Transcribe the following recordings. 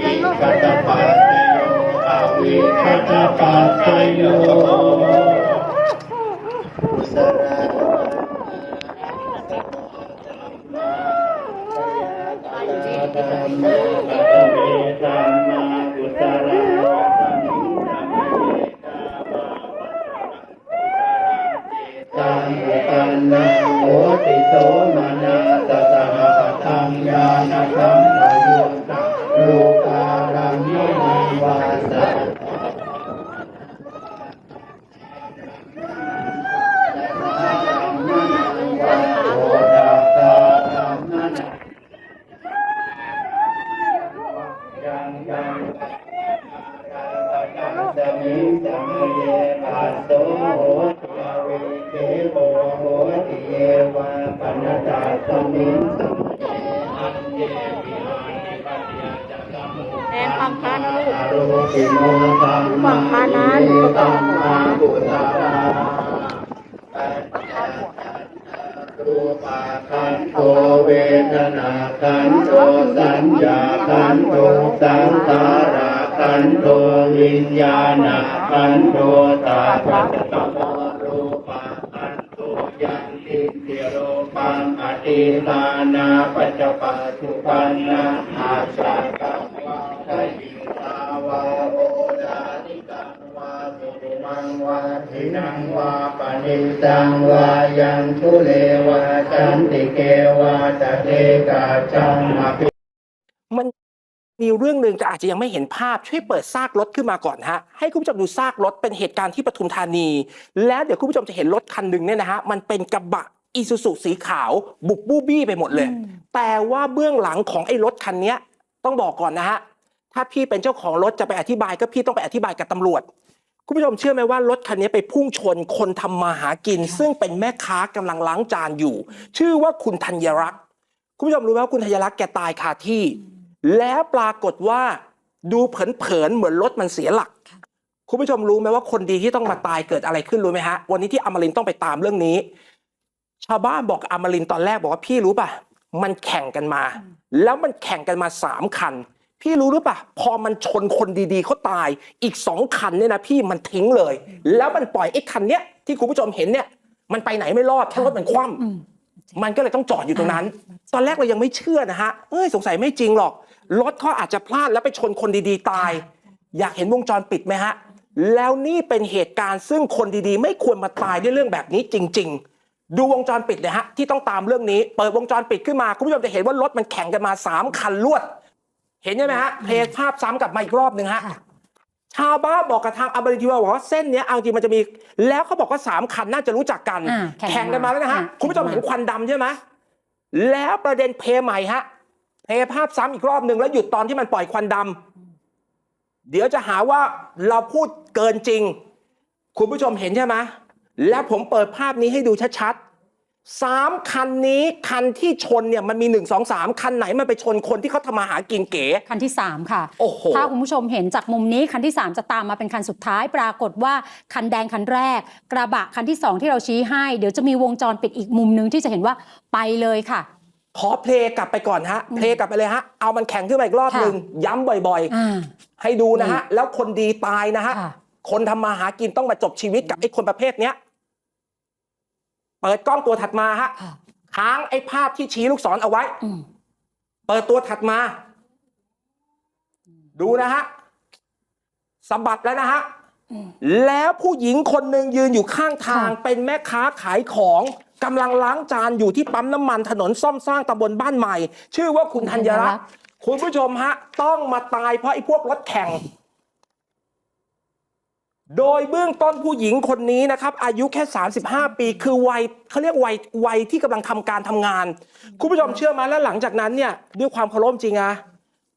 อิกัตปัสสโยอวิคัตปัสสโยกุศลธัมโมกัตเมธัมมา เกโวโหติเยวะปัญญตาสมิงสัมเยอันเยวิหานิปัญญาจักขมุแอนฟังพระนะลูกอารติโมธัมมังฟังพระนะลูกตัมมังกุศลารูปาคันโตเวทนาคันโตสัญญาคันโตสังขาราคันโตวิญญาณคันโตตาปัจจโงอติลานาปัจจปัจจุปันนาอาชากังวาทยิตาวาโอดานิกังวาสุมังวาทินังวาปณิตังวายังทุเลวาจันติเกวาตะเตกาจังอภิมันมีเรื่องหนึ่งแต่อาจจะยังไม่เห็นภาพช่วยเปิดซากรถขึ้นมาก่อนฮะให้คุณผู้ชมดูซากรถเป็นเหตุการณ์ที่ปทุมธานี แล้วเดี๋ยวคุณผู้ชมจะเห็นรถคันหนึ่งเนี่ยนะฮะมันเป็นกระบะ อีซูซูสีขาวบุกบู้บี้ไปหมดเลย แต่ว่าเบื้องหลังของไอ้รถคันเนี้ยต้องบอกก่อนนะฮะ ถ้าพี่เป็นเจ้าของรถจะไปอธิบายก็พี่ต้องไปอธิบายกับตำรวจ คุณผู้ชมเชื่อไหมว่ารถคันนี้ไปพุ่งชนคนทำมาหากิน ซึ่งเป็นแม่ค้ากำลังล้างจานอยู่ ชื่อว่าคุณธัญรักษ์คุณผู้ชมรู้ไหมว่าคุณธัญรักษ์แกตายคาที่ แล้วปรากฏว่าดูเผินๆเหมือนรถมันเสียหลักคุณผู้ชมรู้ไหมว่าคนดีที่ต้องมาตายเกิดอะไรขึ้นรู้ไหมฮะ วันนี้ที่อมรินทร์ต้องไปตามเรื่องนี้ ชาวบ้านบอกอมรินทร์ตอนแรกบอกว่าพี่รู้ป่ะ มันแข่งกันมา แล้วมันแข่งกันมาสามคัน พี่รู้หรือป่ะ พอมันชนคนดีๆเขาตาย อีกสองคันเนี่ยนะพี่มันทิ้งเลย แล้วมันปล่อยไอ้คันเนี้ยที่คุณผู้ชมเห็นเนี่ยมันไปไหนไม่รอดเพราะรถมันคว่ำมันก็เลยต้องจอดอยู่ตรงนั้น ตอนแรกเรายังไม่เชื่อนะฮะเอ้ยสงสัยไม่จริงหรอกรถเขาอาจจะพลาดแล้วไปชนคนดีๆตาย อยากเห็นวงจรปิดไหมฮะ แล้วนี่เป็นเหตุการณ์ซึ่งคนดีๆ ไม่ควรมาตายด้วยเรื่องแบบนี้จริง ๆ ดูวงจรปิดเลยฮะที่ต้องตามเรื่องนี้ เปิดวงจรปิดขึ้นมาคุณผู้ชมจะเห็นว่ารถมันแข่งกันมาสามคันรวด เห็นใช่ไหมฮะเพลย์ภาพซ้ำกลับมาอีกรอบหนึ่งฮะค่ะชาวบ้านบอกกับทางอบริทีว่าบอกว่าเส้นเนี้ยเอาจริงมันจะมี แล้วเขาบอกว่าสามคันน่าจะรู้จักกันอ่าแข่แข่งงกันมาแล้วนะฮะอ่าคุณผู้ชมแข่งมาเห็นควันดำใช่ไหมแล้วประเด็นเพลย์ใหม่ฮะเพลย์ภาพซ้ำอีกรอบหนึ่งแล้วหยุดตอนที่มันปล่อยควันดำเดี๋ยวจะหาว่าเราพูดเกินจริง คุณผู้ชมเห็นใช่ไหม แล้วผมเปิดภาพนี้ให้ดูชัดๆสามคันนี้คันที่ชนเนี่ยมันมีหนึ่งสองสามคันไหนมันไปชนคนที่เขาทำมาหากินเก๋ คันที่ 3 ค่ะ โอ้โห ถ้าคุณผู้ชมเห็นจากมุมนี้คันที่ 3 จะตามมาเป็นคันสุดท้าย ปรากฏว่าคันแดงคันแรก กระบะคันที่ 2 ที่เราชี้ให้ เดี๋ยวจะมีวงจรปิดอีกมุมหนึงที่จะเห็นว่าไปเลยค่ะ ขอเพลงกลับไปก่อนฮะ เพลงกลับไปเลยฮะ เอามันแข่งขึ้นมาอีกรอบค่ะหนึ่งย้ำบ่อยอ่า ๆ ให้ดูนะฮะ แล้วคนดีตายนะฮะ ค่ะ คนทำมาหากินต้องมาจบชีวิตกับไอ้คนประเภทเนี้ย เปิดกล้องตัวถัดมาฮะค่ะค้างไอ้ภาพที่ชี้ลูกศรเอาไว้อืมเปิดตัวถัดมา ดูนะฮะสะบัดแล้วนะฮะแล้วผู้หญิงคนหนึ่งยืนอยู่ข้างทางค่ะเป็นแม่ค้าขายของกำลังล้างจานอยู่ที่ปั๊มน้ำมันถนนซ่อมสร้างตำบลบ้านใหม่ ชื่อว่าคุณธัญรักษ์คุณผู้ชมฮะ ต้องมาตายเพราะไอ้พวกรถแข่ง โดยเบื้องต้นผู้หญิงคนนี้นะครับ อายุแค่ 35 ปี คือวัยเขาเรียกวัยวัยที่กำลังทำการทำงาน คุณผู้ชมเชื่อไหมแล้วหลังจากนั้นเนี่ยด้วยความเคารพจริงอะ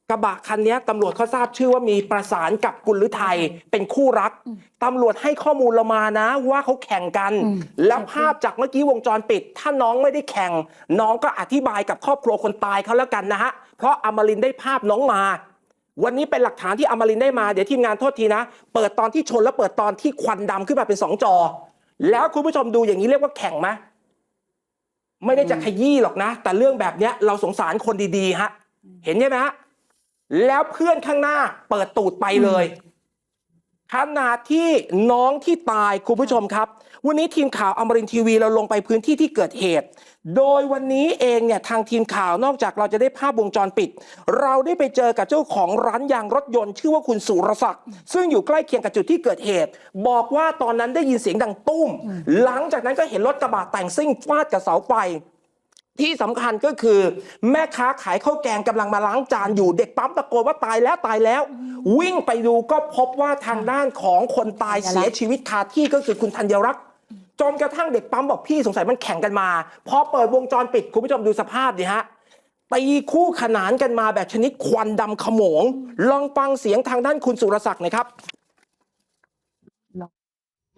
กระบะคันเนี้ยตำรวจเขาทราบชื่อว่ามีประสานกับกุลฤทัยเป็นคู่รักตำรวจให้ข้อมูลเรามานะว่าเขาแข่งกัน อืม แล้วภาพจากเมื่อกี้วงจรปิด ถ้าน้องไม่ได้แข่ง น้องก็อธิบายกับครอบครัวคนตายเขาแล้วกันนะฮะเพราะอมรินทร์ได้ภาพน้องมา วันนี้เป็นหลักฐานที่อมรินได้มาเดี๋ยวทีมงานโทษทีนะ เปิดตอนที่ชนแล้วเปิดตอนที่ควันดำขึ้นมาเป็นสองจอ แล้วคุณผู้ชมดูอย่างนี้เรียกว่าแข่งไหมไม่ได้จะขยี้หรอกนะ แต่เรื่องแบบเนี้ยเราสงสารคนดีๆฮะ เห็นใช่ไหมฮะแล้วเพื่อนข้างหน้าเปิดตูดไปเลย ขณะที่น้องที่ตายคุณผู้ชมครับ วันนี้ทีมข่าวอมรินทีวีเราลงไปพื้นที่ที่เกิดเหตุ โดยวันนี้เองเนี่ยทางทีมข่าวนอกจากเราจะได้ภาพวงจรปิด เราได้ไปเจอกับเจ้าของร้านยางรถยนต์ ชื่อว่าคุณสุรศักดิ์ซึ่งอยู่ใกล้เคียงกับจุดที่เกิดเหตุ บอกว่าตอนนั้นได้ยินเสียงดังตุ้ม หลังจากนั้นก็เห็นรถกระบะแต่งซิ่งฟาดกับเสาไฟ ที่สำคัญก็คือแม่ค้าขายข้าวแกงกำลังมาล้างจานอยู่เด็กปั๊มตะโกนว่าตายแล้วตายแล้ว วิ่งไปดูก็พบว่าทางด้านของคนตายเสียชีวิตคาที่ก็คือคุณธัญรักษ์จนกระทั่งเด็กปั๊มบอกพี่สงสัยมันแข่งกันมาพอเปิดวงจรปิดคุณผู้ชมดูสภาพดิฮะตีคู่ขนานกันมาแบบชนิดควันดำขโมง ลองฟังเสียงทางด้านคุณสุรศักดิ์หน่อยครับ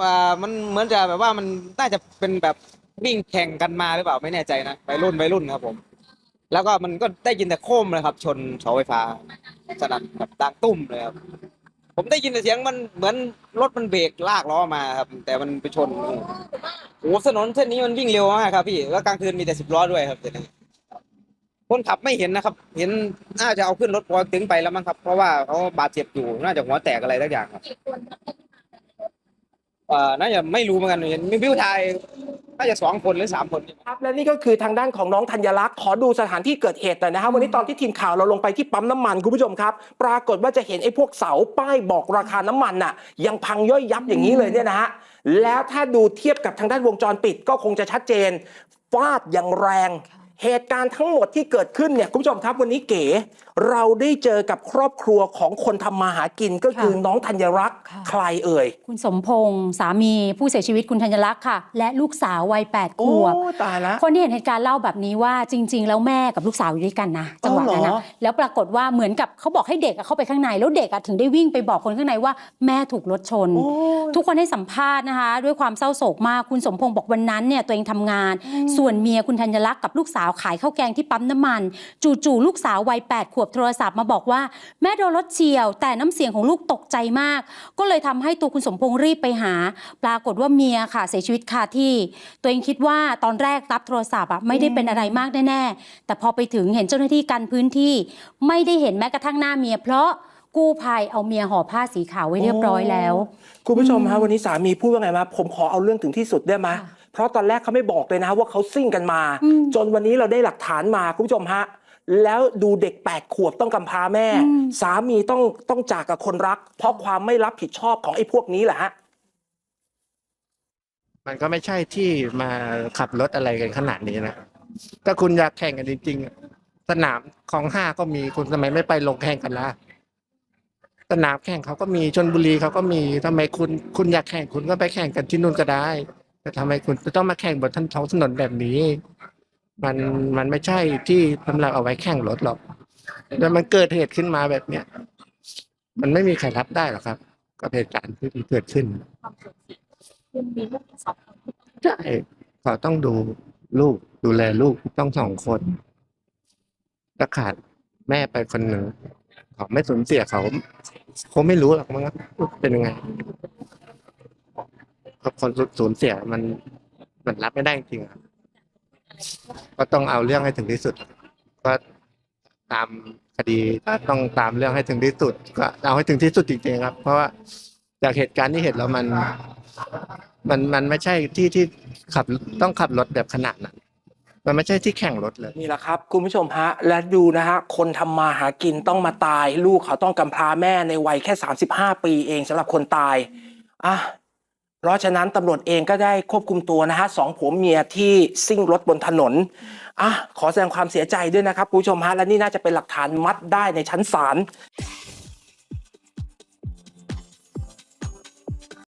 อ่ามันเหมือนจะแบบว่ามันน่าจะเป็นแบบ วิ่งแข่งกันมาหรือเปล่าไม่แน่ใจนะวัยรุ่นวัยรุ่นครับผม แล้วก็มันก็ได้ยินแต่โครมเลยครับ ชนเสาไฟฟ้าสนั่นแบบดังตุ้มเลยครับผมได้ยินแต่เสียงมันเหมือนรถมันเบรกลากล้อมาครับ แต่มันไปชนโอ้โหถนนเส้นนี้มันวิ่งเร็วมากครับ พี่แล้วกลางคืนมีแต่สิบล้อด้วยครับเดี๋ยวนี้คนขับไม่เห็นนะครับ เห็นน่าจะเอาขึ้นรถพอถึงไปแล้วมั้งครับ เพราะว่าเขาบาดเจ็บอยู่น่าจะหัวแตกอะไรสักอย่างครับเอ่อน่าจะไม่รู้เหมือนกันเห็นมีวิวไทย น่าจะสองคนหรือสามคนครับและนี่ก็คือทางด้านของน้องธัญลักษณ์ขอดูสถานที่เกิดเหตุหน่อยนะครับวันนี้ตอนที่ทีมข่าวเราลงไปที่ปั๊มน้ำมันคุณผู้ชมครับ ปรากฏว่าจะเห็นไอ้พวกเสาป้ายบอกราคาน้ำมันน่ะ ยังพังย่อยยับอย่างนี้เลยเนี่ยนะฮะแล้วถ้าดูเทียบกับทางด้านวงจรปิดก็คงจะชัดเจนฟาดอย่างแรง เหตุการณ์ทั้งหมดที่เกิดขึ้นเนี่ยคุณผู้ชมครับวันนี้เก๋ เราได้เจอกับครอบครัวของคนทำมาหากินก็คือค่ะน้องธัญรักษ์ค่ะใครเอ่ย คุณสมพงษ์สามีผู้เสียชีวิตคุณธัญลักษณ์ค่ะ และลูกสาววัย8ขโอ้วบตายแล้วคนที่เห็นเหตุการณ์เล่าแบบนี้ว่าจริง ๆ แล้วแม่กับลูกสาวอยู่ด้วยกันนะจังหวะนั้นเหรนะอแล้วปรากฏว่าเหมือนกับเขาบอกให้เด็กอะเข้าไปข้างใน แล้วเด็กอะถึงได้วิ่งไปบอกคนข้างในว่าแม่ถูกรถชนโอ้ทุกคนให้สัมภาษณ์นะคะ ด้วยความเศร้าโศกมากคุณสมพงษ์บอกวันนั้นเนี่ยตัวเองทำงาน ส่วนเมียคุณธัญลักษณ์กับลูกสาวขายข้าวแกงที่ปั๊มน้ำมัน จู่ๆลูกสาววัย 8 ขวบโทรศัพท์มาบอกว่า แม่โดนรถเฉียว แต่น้ำเสียงของลูกตกใจมาก ก็เลยทำให้ตัวคุณสมพงษ์รีบไปหา ปรากฏว่าเมียค่ะเสียชีวิตคาที่ ตัวเองคิดว่าตอนแรกรับโทรศัพท์อะไม่ได้เป็นอะไรมากแน่ๆแต่พอไปถึงเห็นเจ้าหน้าที่กันพื้นที่ ไม่ได้เห็นแม้กระทั่งหน้าเมียเพราะกู้ภัยเอาเมียห่อผ้าสีขาวไว้เรียบร้อยแล้ว คุณผู้ชมฮะวันนี้สามีพูดว่าไงมาผมขอเอาเรื่องถึงที่สุดได้ไหมค่ะ เพราะตอนแรกเขาไม่บอกเลยนะว่าเขาซิ่งกันมาอืมจนวันนี้เราได้หลักฐานมาคุณผู้ชมฮะแล้วดูเด็กแปดขวบต้องกำพร้าแม่อืมสามีต้องต้องจากกับคนรัก เพราะความไม่รับผิดชอบของไอ้พวกนี้แหละฮะมันก็ไม่ใช่ที่มาขับรถอะไรกันขนาดนี้นะถ้าคุณอยากแข่งกันจริงๆ สนามของห้าก็มีคุณทำไมไม่ไปลงแข่งกันล่ะสนามแข่งเขาก็มีชนบุรีเขาก็มีทำไมคุณคุณอยากแข่งคุณก็ไปแข่งกันที่นู่นก็ได้ แต่ทำไมคุณจะต้องมาแข่งบนท้องถนนแบบนี้ มันมันไม่ใช่ที่สำหรับเอาไว้แข่งรถหรอก แล้วมันเกิดเหตุขึ้นมาแบบเนี้ยมันไม่มีใครรับได้หรอกครับ กับเหตุการณ์ที่มันเกิดขึ้นใช่เขาต้องดูลูกดูแลลูกต้องสองคนถ้าขาดแม่ไปคนหนึ่งเขาไม่สูญเสียเขาเขาไม่รู้หรอกมั้งครับเป็นยังไง เพราะคนสูญเสียมันมันรับไม่ได้จริงครับก็ต้องเอาเรื่องให้ถึงที่สุด ก็ตามคดีถ้าต้องตามเรื่องให้ถึงที่สุด ก็เอาให้ถึงที่สุดจริงๆครับ เพราะว่าจากเหตุการณ์ที่เห็นแล้วมัน มันมันไม่ใช่ที่ที่ขับต้องขับรถแบบขนาดนั้นมันไม่ใช่ที่แข่งรถเลยนี่แหละครับ คุณผู้ชมฮะ และดูนะฮะ คนทำมาหากินต้องมาตาย ลูกเขาต้องกำพร้าแม่ในวัยแค่ 35 ปีเองสำหรับคนตายอะ เพราะฉะนั้นตำรวจเองก็ได้ควบคุมตัวนะฮะสองผัวเมียที่ซิ่งรถบนถนนอะขอแสดงความเสียใจด้วยนะครับคุณผู้ชมฮะและนี่น่าจะเป็นหลักฐานมัดได้ในชั้นศาล